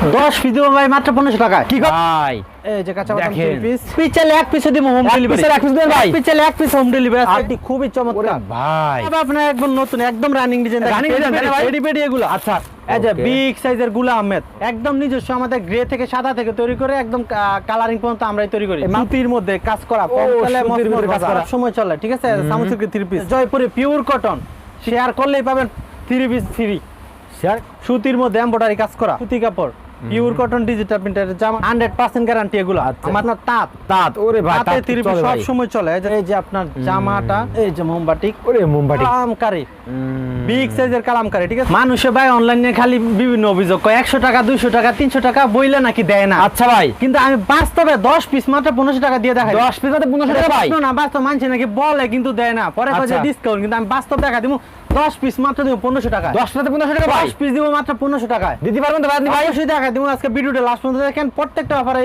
দশ পিস দিব ভাই মাত্র পনেরোশো টাকা। কি কর- ভাই এই যে কাঁচা বাদাম। পিস পিস এক পিসে দিব হোম ডেলিভারি এক piece দেবেন ভাই? পিস এক পিস হোম ডেলিভারি আর- আছে খুবই চমৎকার। ভাই। তবে আপনার একদম নতুন একদম রানিং ডিজাইন Running design, তাই না ভাই? রেডি পেডি এগুলো। আচ্ছা এই যে বিগ সাইজেরগুলা আহমেদ একদম নিজস্ব আমাদের গ্রে থেকে সাদা থেকে তৈরি করে একদম কালারিং পর্যন্ত আমরাই তৈরি করি। এই মা- সুতির মধ্যে কাজ করা মধ্যে কাজ করা। সময় চলে ঠিক আছে? সামুদ্রিক থ্রি পিস জয়পুরে পিওর কটন শেয়ার করলেই পাবেন থ্রি পিস ফ্রি শেয়ার সুতির মধ্যে এমব্রয়ডারি কাজ করা। সুতি কাপড়। পিওর কটন ডিজিটাল প্রিন্টার জামা হান্ড্রেড পার্সেন্ট গ্যারান্টি এগুলো। আচ্ছা। আমার না তাঁত। তাঁত। ওরে ভাই তাতে তাঁত থ্রি পিস চলে সব সময় চলে। এই যে- আপনার জামাটা এই যে মোমবাটিক ওরে মোমবাতি। কালামকারি। বিগ সাইজের কালামকারি ঠিক আছে? মানুষে ভাই অনলাইনে খালি বিভিন্ন অভিযোগ করে একশো টাকা দুইশো টাকা তিনশো টাকা বইলে নাকি দেয় না। আচ্ছা ভাই। কিন্তু আমি বাস্তবে দশ পিস মাত্র পনেরোশো টাকা দিয়ে দেখাই। দশ পিস পনেরোশো টাকা ভাই। না বাস্তব মানছে নাকি বলে কিন্তু দেয় না। পরে আচ্ছা। ডিসকাউন্ট কিন্তু আমি বাস্তব দেখা দিব দশ পিস মাত্র দিব পনেরোশো টাকা দশ পিস পনেরোশো টাকা ভাই। দশ পিস দিব মাত্র পনেরোশো টাকায়। দিতে পারবেন তো ভাই আপনি অবশ্যই দেখা দিব আজকে ভিডিওটা লাস্ট পর্যন্ত দেখেন। প্রত্যেকটা অফারে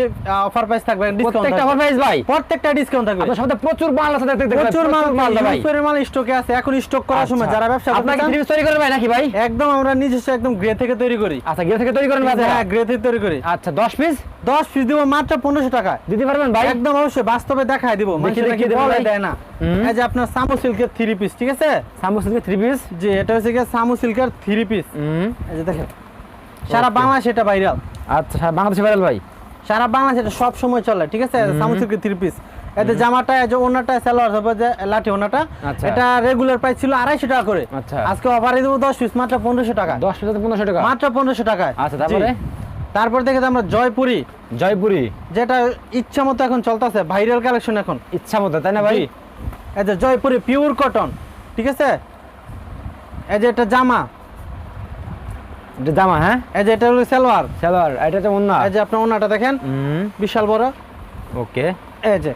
অফার প্রাইস থাকবে ডিসকাউন্ট প্রত্যেকটা অফার প্রাইস ভাই। প্রত্যেকটা ডিসকাউন্ট থাকবে। আপনার সাথে প্রচুর মাল আছে দেখতে প্রচুর মাল মাল ভাই। হিউজ পরিমাণ স্টকে আছে এখন স্টক করার সময় আচ্ছা। যারা ব্যবসা করতে থ্রি পিস তৈরি করেন ভাই নাকি ভাই? একদম আমরা নিজস্ব একদম গ্রে থেকে তৈরি করি। আচ্ছা গিয়ে থেকে তৈরি করেন ভাই? হ্যাঁ গ্রে থেকে তৈরি করি। আচ্ছা দশ পিস দশ পিস দিব মাত্র পনেরোশো টাকায়। দিতে পারবেন ভাই? একদম অবশ্যই বাস্তবে দেখায় দিব। দেয় না। এই যে আপনার সামু সিল্কের থ্রি পিস ঠিক আছে? সামু সিল্কের থ্রি পিস জি এটা হচ্ছে গিয়ে সামু সিল্কের থ্রি পিস এই যে দেখেন সারা বাংলাদেশ এটা ভাইরাল আচ্ছা বাংলাদেশে ভাইরাল ভাই? সারা বাংলাদেশ এটা সব সময় চলে ঠিক আছে? সামু সিল্কের থ্রি পিস এতে জামাটা এই যে ওনাটা সালোয়ার হবে যে লাঠি ওনাটা আচ্ছা। এটা রেগুলার প্রাইস ছিল আড়াইশো টাকা করে। আচ্ছা। আজকে অফারে দেবো দশ পিস মাত্র পনেরোশো টাকা। দশ পিস পনেরোশো টাকা? মাত্র পনেরোশো টাকায়। আচ্ছা, তারপরে? তারপর দেখে আমরা জয়পুরি। জয়পুরি। যেটা ইচ্ছা মতো এখন চলতেছে ভাইরাল কালেকশন এখন। ইচ্ছা মতো তাই না ভাই। এই যে জয়পুরি পিওর কটন ঠিক আছে? এই যে এটা জামা। এটা জামা হ্যাঁ? এই যে এটা হলো সালোয়ার। সালোয়ার এটা তো অন্য এই যে আপনার ওনাটা দেখেন বিশাল বড়। ওকে। এই যে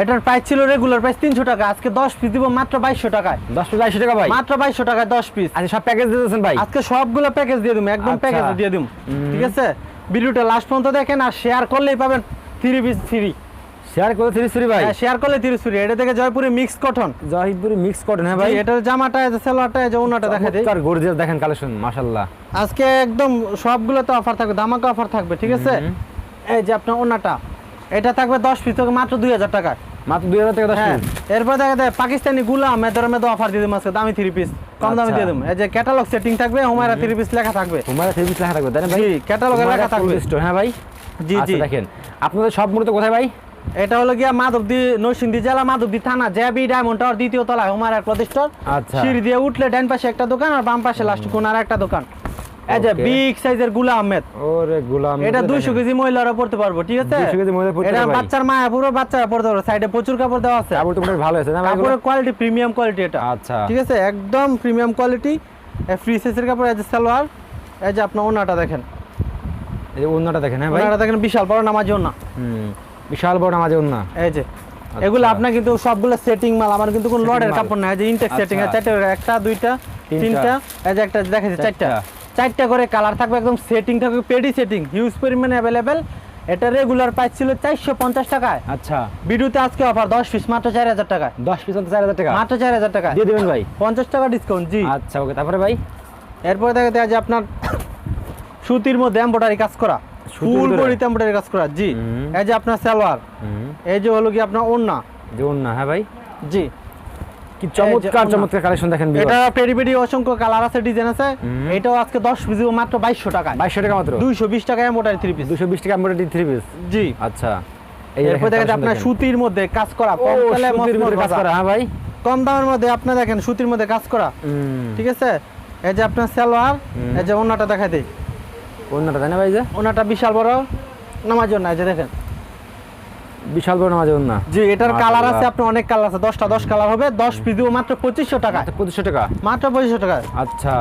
এটার প্রাইস ছিল রেগুলার প্রাইস তিনশো টাকা আজকে দশ পিস দিব মাত্র বাইশশো টাকায়। দশ পিস বাইশশো টাকা ভাই? মাত্র বাইশশো টাকায় দশ পিস আচ্ছা সব প্যাকেজ দিতেছেন ভাই? আজকে সবগুলো প্যাকেজ দিয়ে দিম একদম আচ্ছা। প্যাকেজ দিয়ে দিম হুম। ঠিক আছে? ভিডিওটা লাস্ট পর্যন্ত দেখেন আর শেয়ার করলেই পাবেন থ্রি পিস ফ্রি শেয়ার করে থ্রি ভাই। শেয়ার করলে থ্রি ফ্রি এটা থেকে Jaipuri mix cotton Jaipuri mix cotton হ্যাঁ ভাই। এটার জামাটা সালোয়ারটা যে ওনাটা দেখা দিই। চমৎকার গর্জিয়াস দেখেন কালেকশন মাশাআল্লাহ। আজকে একদম সবগুলোতে অফার থাকবে ধামাকা অফার থাকবে ঠিক আছে? এই যে আপনার ওনাটা এটা থাকবে দশ পিস থেকে মাত্র দুই হাজার টাকা মাত্র দুই হাজার টাকা দশ হ্যাঁ পিস এরপর দেখা যায় পাকিস্তানি গুলা মেদর মেদ অফার দিয়ে দিম আজকে দামি থ্রি পিস কম দামে আচ্ছা। দিয়ে দিম এই যে ক্যাটালগ সেটিং থাকবে হুমায়রা থ্রি পিস লেখা থাকবে। তোমার থ্রি পিস লেখা থাকবে তাই না ভাই? জি ক্যাটালগে লেখা থাকবে। হ্যাঁ ভাই? জি আচ্ছা, জি দেখেন। আপনাদের সব মূলত কোথায় ভাই? এটা হলো গিয়া মাধবদী নরসিংদী জেলা মাধবদী থানা জেবি ডায়মন্ড টাওয়ার দ্বিতীয় তলায় হুমায়রা প্রতিষ্ঠান আচ্ছা। সিঁড়ি দিয়ে উঠলে ডান পাশে একটা দোকান আর বাম পাশে লাস্ট কোন আর একটা দোকান। এই যে বিগ সাইজেরগুলা আহমেদ ওরে গোলাম। এটা দুইশো কেজি মহিলারা পড়তে পারব ঠিক আছে? 200 কেজি মহিলা পড়তে এটা পারবে। বাচ্চার মায়া পুরো বাচ্চারা পড়তে পারবে সাইডে প্রচুর কাপড় দেওয়া আছে। কাপড় তো ভালো আছে না কোয়ালিটি প্রিমিয়াম কোয়ালিটি এটা। আচ্ছা। ঠিক আছে? একদম প্রিমিয়াম কোয়ালিটি ফ্রি সাইজের কাপড় এই যে সালোয়ার এই যে আপনার ওনাটা দেখেন। এই যে অন্যটা দেখেন হ্যাঁ ভাই? ওনাটা দেখেন বিশাল বড় নামাজি ওনা হুম। বিশাল বড় নামাজে অন্য এই যে এগুলো আপনার কিন্তু সবগুলো সেটিং মাল আমার কিন্তু কোনো লডের কাপড় না এই যে ইনটেক আচ্ছা। সেটিং আছে চারটে একটা দুইটা তিনটা। এই যে একটা দেখেছি চারটা। চারটা। চারটা করে কালার থাকবে একদম সেটিং থাকবে পেডি সেটিং হিউজ পরিমাণে অ্যাভেলেবেল এটা রেগুলার প্রাইস ছিল চারশো পঞ্চাশ টাকায়। আচ্ছা। ভিডিওতে আজকে অফার দশ পিস মাত্র চার হাজার টাকায়। দশ পিস চার হাজার টাকা? মাত্র চার হাজার টাকা দিয়ে দেবেন ভাই। পঞ্চাশ টাকা ডিসকাউন্ট জি। আচ্ছা ওকে তারপরে ভাই? এরপরে দেখা যায় যে আপনার সুতির মধ্যে এমব্রয়ডারি কাজ করা। ফুল বডিতে এমব্রয়ডারি কাজ করা জি। এই যে আপনার সালোয়ার এই যে হলো কি আপনার ওড়না? যে অন্য হ্যাঁ ভাই? জি। কি চমৎকার চমৎকার কালেকশন দেখেন এটা অসংখ্য কালার আছে ডিজাইন আছে। এটাও আজকে দশ পিস মাত্র টাকা টাকা মাত্র? দুইশো বিশ টাকা এমব্রয়ডারি থ্রি পিস দুশো বিশ টাকা এমব্রয়ডারি থ্রি পিস জি। আচ্ছা। এরপর দেখেন, আপনার সুতির মধ্যে কাজ করা কম ও, সুতির মধ্যে কাজ করা, হ্যাঁ ভাই? কম দামের মধ্যে আপনি দেখেন সুতির মধ্যে কাজ করা। হুম। ঠিক আছে? এই যে আপনার সালোয়ার এই যে ওনাটা দেখাই দিই। অন্যটা তাই না ভাই যে? ওনাটা বিশাল বড় জন্য এই যে দেখেন। বিশাল বড় নামাজে অন্য জি এটার কালার আছে। আপনার অনেক কালার আছে দশটা দশ কালার হবে দশ পিস দিব মাত্র পঁচিশশো টাকা পঁচিশশো টাকা? মাত্র পঁচিশশো টাকা আচ্ছা।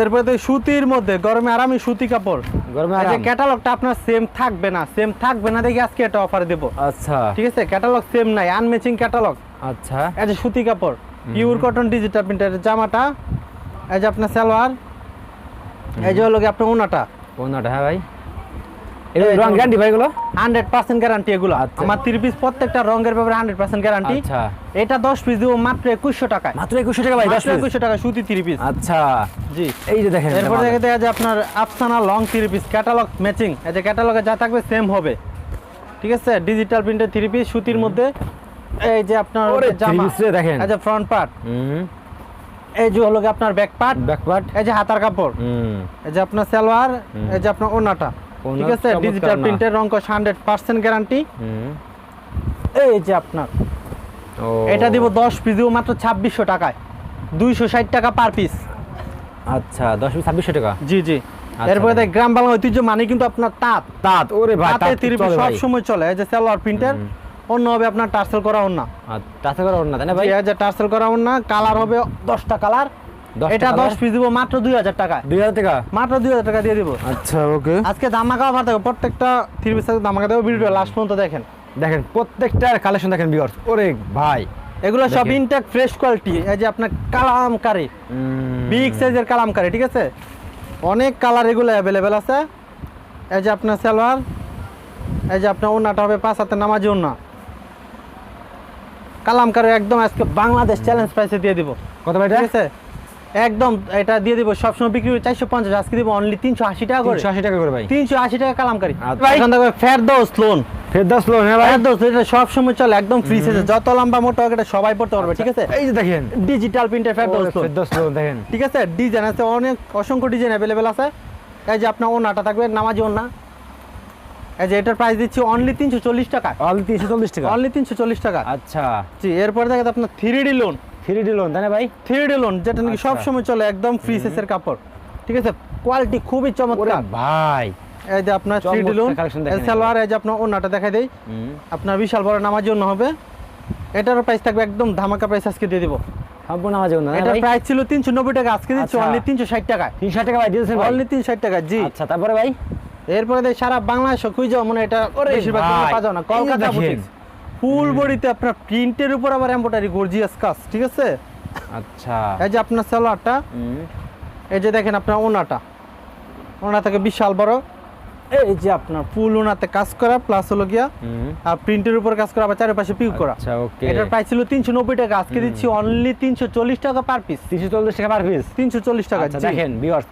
এরপরে তো সুতির মধ্যে গরমে আরামই সুতি কাপড়। গরমে আরাম। ক্যাটালগটা আপনার সেম থাকবে না সেম থাকবে না দেখি আজকে এটা অফার দেবো। আচ্ছা। ঠিক আছে? ক্যাটালগ সেম নাই আনম্যাচিং ক্যাটালগ আচ্ছা। এই যে সুতি কাপড় পিওর কটন ডিজিটাল প্রিন্টের জামাটা এই যে আপনার সালোয়ার এই যে হলো আপনার ওনাটা হ্যাঁ ভাই? রং গ্যারান্টি ভাই এগুলো? হান্ড্রেড পার্সেন্ট গ্যারান্টি এগুলো। আচ্ছা। আমার পিস প্রত্যেকটা রঙের ব্যাপারে হান্ড্রেড পার্সেন্ট গ্যারান্টি এটা দশ পিস দিব মাত্র একুশশো টাকায়। মাত্র একুশশো টাকা ভাই দশ একুশশো টাকা সুতি থ্রি পিস আচ্ছা। জি। এই যে দেখেন এরপর দেখে দেখা যায় আপনার Afsana long three piece catalogue matching এই যে ক্যাটালগে যা থাকবে সেম হবে। ঠিক আছে? ডিজিটাল প্রিন্টের থ্রি পিস সুতির মধ্যে। এই যে আপনার জামা। দেখেন। এই যে ফ্রন্ট পার্ট এই যে হলো আপনার ব্যাক পার্ট ব্যাকপার্ট এই যে হাতার কাপড়। এই যে আপনার সালোয়ার এই যে আপনার ওনাটা ঠিক আছে? ডিজিটাল। প্রিন্টের পার্সেন্ট গ্যারান্টি এই যে আপনার। এটা দিব দশ পিস দিব মাত্র ছাব্বিশশো টাকায়। দুইশো ষাট টাকা পার পিস আচ্ছা দশ পিস ছাব্বিশশো টাকা? জি জি। আচ্ছা, এরপরে দেখ গ্রাম বাংলা ঐতিহ্য মানে কিন্তু আপনার তাঁত। তাঁত ওরে ভাই তাতে সব সময় চলে এই যে সালোয়ার প্রিন্টের অন্য হবে আপনার টার্সেল করা অন্য আর তাতে করে না তাই না ভাই? এই যে টার্সেল করা অন্য কালার হবে দশটা কালার। এটা দশ পিস দিব মাত্র দুই হাজার টাকায়। দুই হাজার টাকা? মাত্র দুই হাজার টাকা দিয়ে দিব। আচ্ছা ওকে। আজকে ধামাকা অফার থাকবে প্রত্যেকটা থ্রি পিস ধামাকা দেবো ভিডিও লাস্ট পর্যন্ত দেখেন। দেখেন প্রত্যেকটার কালেকশন দেখেন বিয়ার্স ওরে ভাই। এগুলো সব। ইনটেক ফ্রেশ কোয়ালিটি এই যে আপনার কালামকারি বিগ সাইজের কালামকারি ঠিক আছে? অনেক কালার এগুলো অ্যাভেলেবেল আছে। এই যে আপনার সালোয়ার এই যে আপনার ওনাটা হবে পাঁচ হাতে নামাজি ওনা কালামকারি একদম আজকে বাংলাদেশ চ্যালেঞ্জ প্রাইসে দিয়ে দিব। কত ভাই ঠিক আছে। একদম এটা দিয়ে দিব সবসময় বিক্রি চারশো পঞ্চাশ আজকে দিব অনলি তিনশো আশি টাকা করে। আশি টাকা করে ভাই। তিনশো আশি টাকা কালামকারি। আচ্ছা। ফেরদৌস লোন ফেরদাস লোন হ্যাঁ ফেরদৌস এটা সবসময় চলে একদম ফ্রি সাইজে যত লম্বা মোটা হোক এটা সবাই পড়তে পারবে ঠিক আছে? এই যে দেখেন। ডিজিটাল প্রিন্টের ফেরদৌস লোন ফেরদাস লোন দেখেন। ঠিক আছে? ডিজাইন আছে অনেক অসংখ্য ডিজাইন অ্যাভেলেবেল আছে। এই যে আপনার ওনাটা থাকবে নামাজি ওনা এই যে এটার প্রাইস দিচ্ছি অনলি তিনশো চল্লিশ টাকা। অল তিনশো চল্লিশ টাকা? অনলি তিনশো চল্লিশ টাকা। আচ্ছা। জি এরপরে দেখেন আপনার লোন থ্রি লোন তাই না ভাই? থ্রি লোন যেটা নাকি আচ্ছা। সব সময় চলে একদম ফ্রি সাইজের কাপড়। ঠিক আছে? কোয়ালিটি খুবই চমৎকার। ভাই। এই যে আপনার থ্রি লোন collection সালোয়ার এই যে আপনার ওনাটা দেখাই দেই। আপনার বিশাল বড় নামাজি অন্য হবে। এটারও প্রাইস থাকবে একদম ধামাকা প্রাইস আজকে দিয়ে দিব। সম্পূর্ণ আমার জীবন না এটার প্রাইস ছিল তিনশো নব্বই টাকা আজকে দিচ্ছি আচ্ছা। অনলি তিনশো ষাট টাকায়। তিনশো টাকা ভাই দিয়েছেন অনলি তিনশো ষাট টাকা জি। আচ্ছা তারপরে ভাই? এরপরে দেখ সারা বাংলাদেশে খুঁজে মনে এটা বেশিরভাগ পাওয়া যায় না কলকাতা। ফুল বডিতে আপনার প্রিন্টের উপর আবার এমব্রয়ডারি গর্জিয়াস কাজ ঠিক আছে? আচ্ছা। এই যে আপনার সালোয়ারটা এই যে দেখেন আপনার ওনাটা। ওনা থেকে বিশাল বড়। এই যে আপনার ফুল ওনাতে কাজ করা প্লাস হলো গিয়া আর প্রিন্টের উপর কাজ করা আবার চারিপাশে পিউ করা। আচ্ছা ওকে। এটার প্রাইস ছিল তিনশো নব্বই টাকা আজকে দিচ্ছি অনলি তিনশো চল্লিশ টাকা পার পিস তিনশো চল্লিশ টাকা পার পিস তিনশো চল্লিশ টাকা আচ্ছা দেখেন বিয়ার্স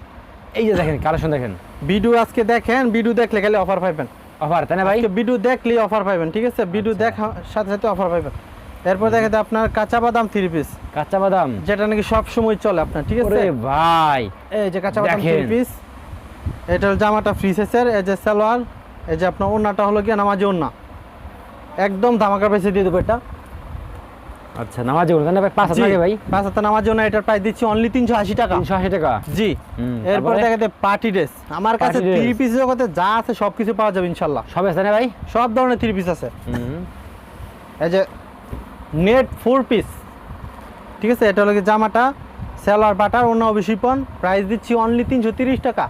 এই যে দেখেন কালেকশন দেখেন। ভিডিও আজকে দেখেন ভিডিও দেখলে খালি অফার পাইবেন। অফার তাই না ভাই? ভিডিও দেখলেই অফার পাইবেন ঠিক আছে? ভিডিও আচ্ছা। দেখা সাথে সাথে অফার পাইবেন। এরপর দেখা যায় আপনার কাঁচা বাদাম থ্রি পিস কাঁচা বাদাম? যেটা নাকি সব সময় চলে আপনার ঠিক আছে? ভাই। এই যে কাঁচা বাদাম থ্রি দেখেন। পিস এটার জামাটা ফ্রি সাইজের এই যে সালোয়ার এই যে আপনার ওন্নাটা হলো কি নামাজি ওন্না একদম ধামাকা প্রাইসে দিয়ে দেবো এটা। আচ্ছা নামাজ জীবন না ভাই? পাঁচ হাজার টাকা ভাই? পাঁচ হাতে নামাজি ওন্না এটার প্রাইস দিচ্ছি অনলি তিনশো আশি টাকা। তিনশো আশি টাকা? জি এরপর তারপরে? দেখা যায় পার্টি ড্রেস আমার কাছে থ্রি পিস জগতে যা আছে সব কিছু পাওয়া যাবে ইনশাল্লাহ। সব আছে না ভাই? সব ধরনের থ্রি পিস আছে। হুম। এই যে নেট ফোর পিস ঠিক আছে এটা হলো গিয়ে জামাটা সেলার বাটার অন্য অভিশিপন প্রাইস দিচ্ছি অনলি তিনশো তিরিশ টাকা।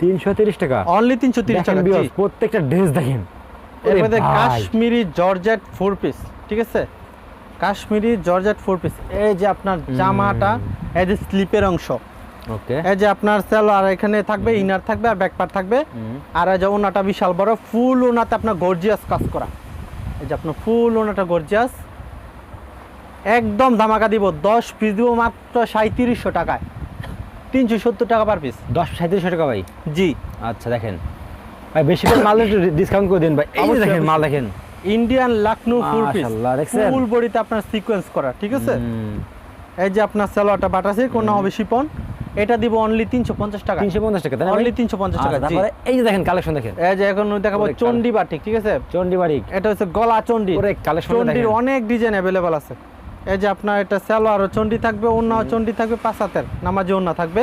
তিনশো তিরিশ টাকা? অনলি তিনশো তিরিশ টাকা প্রত্যেকটা ড্রেস দেখেন। ওরে এরপরে কাশ্মীরি জর্জেট ফোর পিস ঠিক আছে? কাশ্মীরি জর্জেট ফোর পিস এই যে আপনার জামাটা এই যে স্লিপের অংশ। ওকে। এই যে আপনার সেলার এখানে থাকবে ইনার থাকবে আর ব্যাকপার থাকবে। আর এই যে ওনাটা বিশাল বড় ফুল ওনাতে আপনার গর্জিয়াস কাজ করা। এই যে আপনার ফুল ওনাটা গর্জিয়াস একদম ধামাকা দিব দশ পিস দিব মাত্র সাঁত্রিশশো টাকায়। তিনশো সত্তর টাকা পার পিস দশ সাঁত্রিশশো টাকা ভাই? জি। আচ্ছা দেখেন। ভাই বেশি করে মাল একটু ডিসকাউন্ট করে দিন ভাই। এই যে দেখেন মাল দেখেন। Indian Lucknow full piece? Full বডিতে আপনার সিকোয়েন্স করা ঠিক আছে? এই যে আপনার সালোয়ারটা কোন হবে শিপন? এটা দিব অনলি তিনশো পঞ্চাশ টাকা। তিনশো পঞ্চাশ টাকা তাই না অনলি তিনশো পঞ্চাশ টাকা আচ্ছা, তারপরে এই যে দেখেন কালেকশন দেখেন। এই যে এখন দেখাবো চন্ডি বাটিক ঠিক আছে? চন্ডি এটা হচ্ছে গলা চন্ডি collection টা চন্ডির অনেক ডিজাইন অ্যাভেলেবল আছে। এই যে আপনার এটা সালোয়ারও চন্ডি থাকবে অন্য চন্ডি থাকবে পাঁচ হাতের। নামাজি অন্য থাকবে।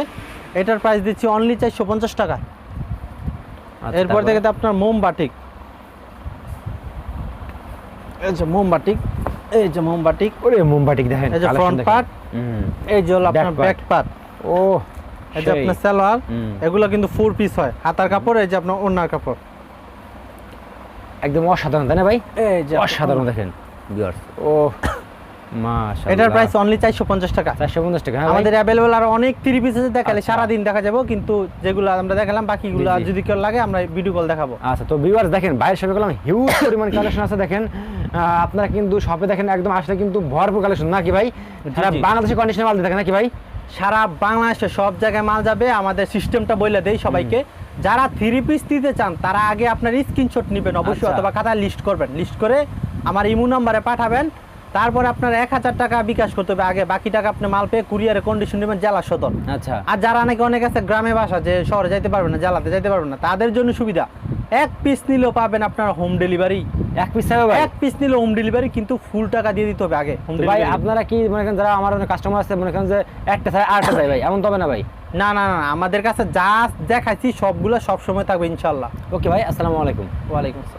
এটার প্রাইস দিচ্ছি অনলি চারশো পঞ্চাশ টাকা। আচ্ছা, এরপর তারপরে? থেকে আপনার মোম বাটিক এই যে মোম বাটিক এই যে মোম বাটিক ওরে মোমবাটিক দেখেন এই যে part, হুম, এই যে হলো আপনার ব্যাক পার্ট ও এই যে আপনার সালোয়ার এগুলো কিন্তু ফোর পিস হয়। হাতার কাপড় এই যে আপনার ওনার কাপড়। একদম অসাধারণ তাই না ভাই? এই যে অসাধারণ দেখেন ভিউয়ার্স ও এটার প্রাইস অনলি চারশো পঞ্চাশ টাকা। 450 টাকা হ্যাঁ আমাদের আর অনেক পিস আছে দেখালে আচ্ছা। দেখা যাব কিন্তু যেগুলো আমরা দেখালাম বাকিগুলো। যদি কেউ লাগে আমরা ভিডিও কল দেখাবো। আচ্ছা তো ভিউয়ার্স দেখেন গেলাম হিউজ পরিমাণ কালেকশন আছে দেখেন। আপনারা কিন্তু শপে দেখেন একদম আসলে কিন্তু ভরপুর কালেকশন নাকি ভাই? সারা জি। বাংলাদেশে কন্ডিশনে মাল দেখেন নাকি ভাই? সারা বাংলাদেশে সব জায়গায় মাল যাবে আমাদের সিস্টেমটা বলে দেই সবাইকে। যারা থ্রি পিস দিতে চান তারা আগে আপনার স্ক্রিনশট নেবেন অবশ্যই আচ্ছা। অথবা খাতায় লিস্ট করবেন। লিস্ট করে আমার ইমু নাম্বারে পাঠাবেন তারপরে আপনার এক হাজার টাকা বিকাশ করতে হবে আগে। বাকি টাকা আপনি মাল পেয়ে কুরিয়ারে কন্ডিশন নেবেন জেলা সদর। আচ্ছা। আর যারা নাকি অনেক আছে গ্রামে বাসা যে শহরে যাইতে পারবেন না জেলাতে যাইতে পারবেন না তাদের জন্য সুবিধা। এক পিস নিলেও পাবেন আপনার হোম ডেলিভারি এক পিস এক পিস নিলে হোম ডেলিভারি কিন্তু ফুল টাকা দিয়ে দিতে হবে আগে ভাই আপনারা কি মনে করেন যারা আমার কাস্টমার আছে মনে করেন যে একটা চাই আটটা চাই ভাই? এমন তো হবে না ভাই? না না না আমাদের কাছে যা দেখাইছি সবগুলো সবসময় থাকবে ইনশাল্লাহ। ওকে ভাই আসসালামু আলাইকুম। ওয়ালাইকুম আসসালাম।